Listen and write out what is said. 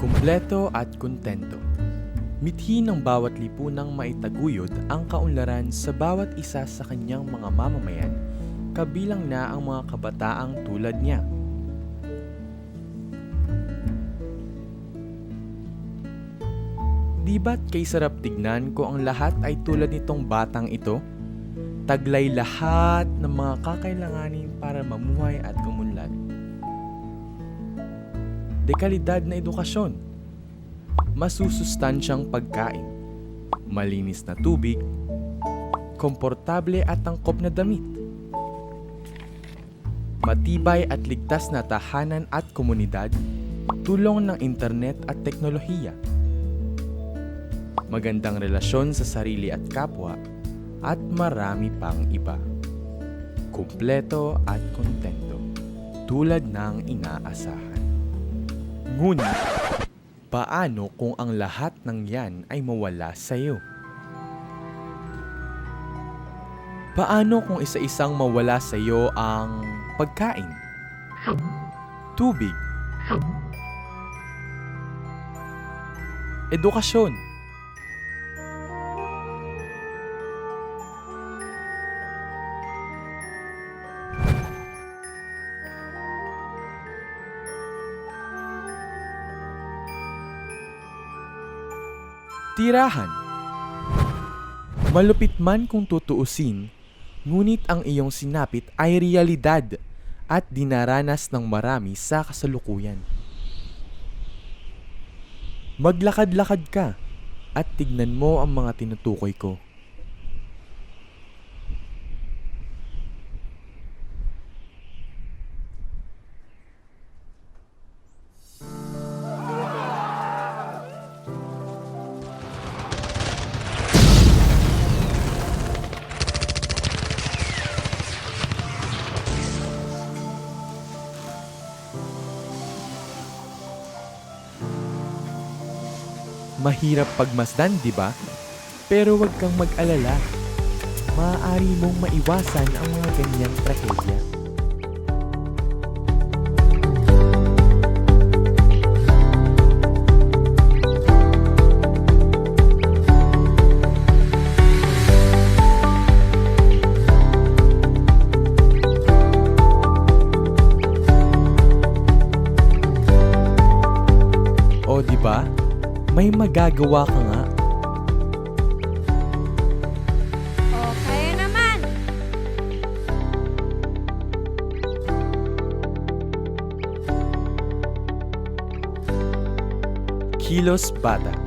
Kumpleto at kontento. Mithi ng bawat lipunang maitaguyod ang kaunlaran sa bawat isa sa kanyang mga mamamayan, kabilang na ang mga kabataang tulad niya. Di ba't kay sarap tignan ko ang lahat ay tulad nitong batang ito? Taglay lahat ng mga kakailanganin para mamuhay at kumunlad. Dekalidad na edukasyon, masusustansyang pagkain, malinis na tubig, komportable at angkop na damit, matibay at ligtas na tahanan at komunidad, tulong ng internet at teknolohiya, magandang relasyon sa sarili at kapwa, at marami pang iba. Kumpleto at kontento, tulad ng inaasahan. Ngunit, paano kung ang lahat ng yan ay mawala sa iyo? Paano kung isa-isang mawala sa iyo ang pagkain, tubig, edukasyon, tirahan? Malupit man kung tutuusin, ngunit ang iyong sinapit ay realidad at dinaranas ng marami sa kasalukuyan. Maglakad-lakad ka at tignan mo ang mga tinutukoy ko. Mahirap pagmasdan, di ba? Pero huwag kang mag-alala. Maaari mong maiwasan ang mga ganyang trahedya. May magagawa ka nga. O, kaya naman. Kilos Bata